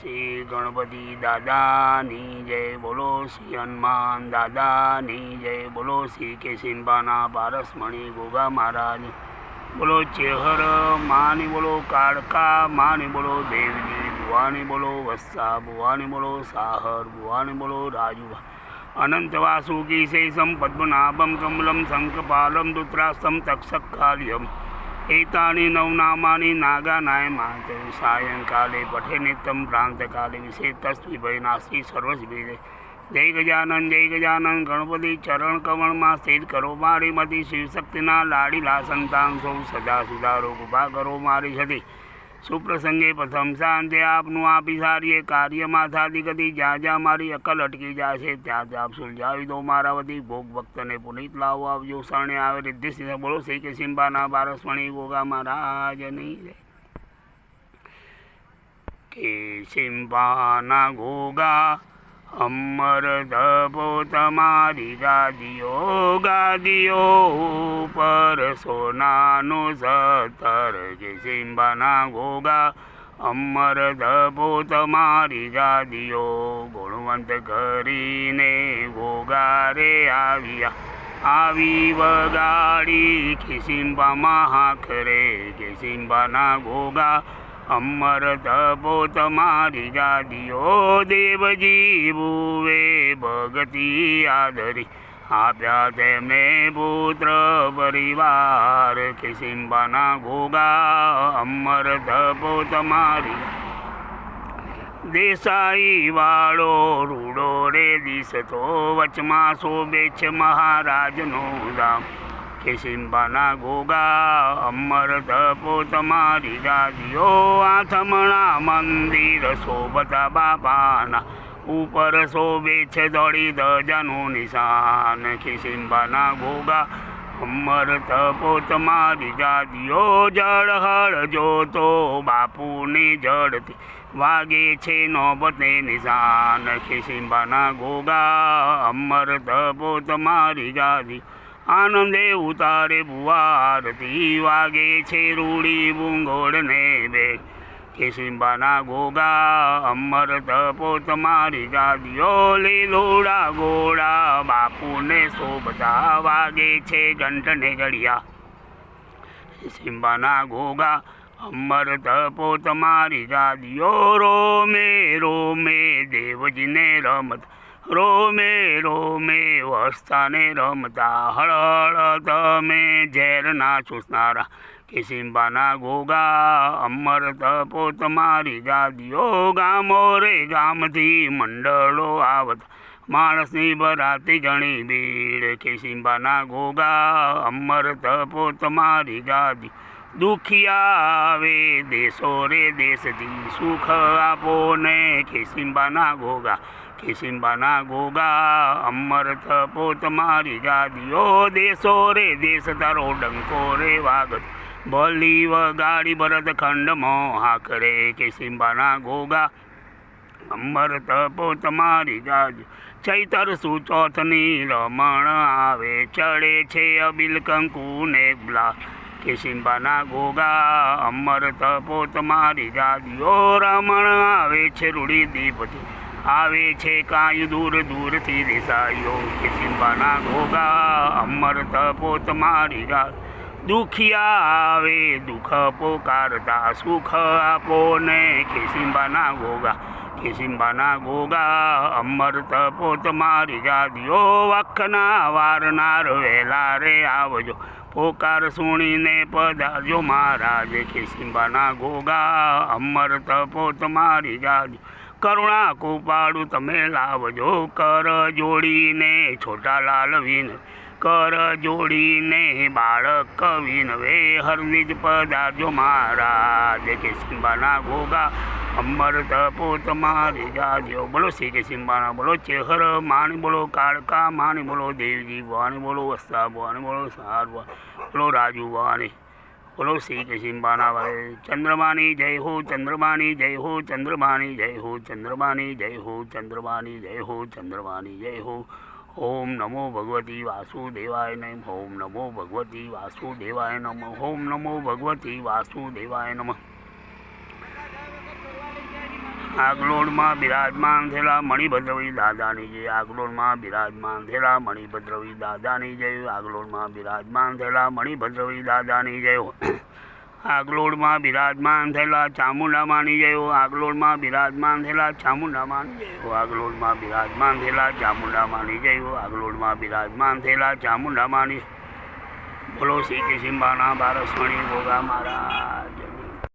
શ્રી ગણપતિ દાદાની જય બોલો શ્રી હનુમાન દાદાની જય બોલો શ્રી કેશિંબાના પારસમણી ગોગા મહારાજ. બોલો ચેહર, માની બોલો કાળકા, માની બોલો દેવજી, ભુવાની બોલો વસ્સા ભુવાની બોલો સાહર, ભુવાની બોલો રાજુભા. અનંત વાસુકી શેષમ પદ્મનાભમ કમલમ શંખપાલમ દુત્રાસ્તમ તક્ષકાલ્યમ. એતાની નવનામાની નાગાનાય માતે સાયંકાલે પઠે નિત્યમ પ્રાંતકાલે વિશે તસ્વીભાઈ નાસ્તી સર્વસ્વી જય ગજાનન જય ગજાનન ગણપતિ ચરણ કમળમાં સ્થિત કરો મારી મતી શિવશક્તિના લાડીલા સંતાન સૌ સદા સુધારો કૃપા કરો મારી છતી સુપ્રસંગે પ્રથમ આપનું આપી સારીએ કાર્યમાં સાધી ગતિ જ્યાં જ્યાં મારી અકલ અટકી છે ત્યાં ત્યાં આપ સુલઝાવી દો મારા વતી ભોગ ભક્તને પુનિત લાવો, આવજો શરણે આવે રિદ્ધિ બોલો, શ્રી કે સિંબાના બારસમણી ગોગા મહારાજની જય. કે સિંબાના ગોગા અમર ધપો તમારી ગાદીઓ ગાદીઓ ઉપર સોનાનું સતર કે સિંબાના ગોગા અમર ધપો તમારી ગાદીઓ, ગુણવંત કરીને ગોગા રે આવ્યા. આવી વગાડી ખિસિંબામાં મહાખરે ખિસિંબાના ગોગા અમર તપો તમારી ગાદીઓ, દેવજી ભુવે ભગતી આદરી. આપ્યા તેમને પુત્ર પરિવાર ખિસિંબાના ગોગા અમર તપો તમારી દેસાઈ વાળો રૂડો રે દિશતો વચમાં શોભે છે મહારાજનો ધામ. કે સિંબાના ગોગા, અમર તપો તમારી ગાદીઓ, આથમણા મંદિર શોભતા બાપાના, ઉપર શોભે છે દોડી ધજાનું નિશાન. ખિસિંબાના ગોગા, અમર તપો તમારી જળ હળ જોતો બાપુની જડતી વાગે છે નોબતે નિશાન. ખિસિંબાના ગોગા, અમર તપો તમારી ગાદી આનંદે ઉતારે ભુવારતી વાગે છે રૂડી બુંગોળને બે. ખિસિંબાના ગોગા અમર તપો તમારી ગાદીઓ લીલોડા ગોળા બાપુને શોભતા વાગે છે ઘંટને ઘડિયા. સિંબાના ગોગા અમર તપો તમારી ગાદીઓ રોમે રોમે દેવજીને રમત રોમે રોમે, વસ્તાને રમતા, હળહળ તમે ઝેરના ચૂસનારા કે સિંબાના ગોગા, અમર તપો તમારી ગાદીઓ, ગામો રે, ગામથી મંડળો આવતા. માણસની બરાતી ઘણી ભીડ કે સિંબાના ગોગા, અમર તપો તમારી ગાદી. દુખિયા આવે દેશો રે દેશથી સુખ આપો ને ખેસિંબાના ગોગા ખેસિંબાના ગોગા અમર થપો તમારી ગાદીઓ, દેશો રે દેશ તારો ડંકો રે વાગત ભલી વગાડી ભરત ખંડમાં હાકરે કેસિંબાના ગોગા અમર તપો તમારી ગાજ ચૈતર સુચોથની રમણ આવે, ચડે છે અબિલ કંકુને ગ્લા કે સિંબાના ગોગા અમર તપોત મારી દાદીઓ રમણ આવે છે રૂડી દીપથી. આવે છે કાંઈ દૂર દૂરથી દેસાયો કે સિંબાના ગોગા અમર તપોત મારી ગા દુખિયા આવે, દુઃખ પોકારતા, સુખ આપો ને ખેસિંબાના ગોગા. ખેસિંબાના ગોગા અમર પોત મારી ગાદીઓ, વખના વારનાર વહેલા રે આવજો. પોકાર સુણીને પધારજો મહારાજ કિસિંબાના ગોગા અમર પોત મારી ગાદી કરુણા કૃપાળું તમે લાવજો, કર જોડીને છોટા લાલ વિન કર જોડીને બાળક વિનવે હરનિજ પધારજો મહારાજ કિસિંબાના ગોગા અમર તપો તમારી જાજો બોલો શ્રી કે સિંબાના, બોલો ચેહર માણી, બોલો કાળકા માણી, બોલો દેવજી ભવાની બોલો વસ્તા ભવાની બોલો સાર બોલો રાજુ ભવાની બોલો શ્રી કે સિંબાના ભાઈ ચંદ્રમાની જય હો, ચંદ્રમાની જય હો, ચંદ્રમાની જય હો, ચંદ્રમાની જય હો, ચંદ્રમાની જય હો, ચંદ્રમાની જય હો. ઓમ નમો ભગવતી વાસુદેવાય નમ, ઓમ નમો ભગવતી વાસુદેવાય નમ, ઓમ નમો ભગવતી વાસુદેવાય નમઃ. આગલોડમાં બિરાજમાન થયેલા મણિભદ્રવી દાદાની જય આગલોડમાં બિરાજમાન થયેલા મણિભદ્રવી દાદાની જય આગલોડમાં બિરાજમાન થયેલા મણિભદ્રવી દાદાની જય. આગલોડમાં બિરાજમાન થયેલા ચામુંડામાની જય આગલોડમાં બિરાજમાન થયેલા ચામુંડામાની જય. આગલોડમાં બિરાજમાન થયેલા ચામુંડામાની જય આગલોડમાં બિરાજમાન થયેલા ચામુંડામાની બોલો શ્રી કિશિંબાના બારસમણી ભોગા મહારાજ.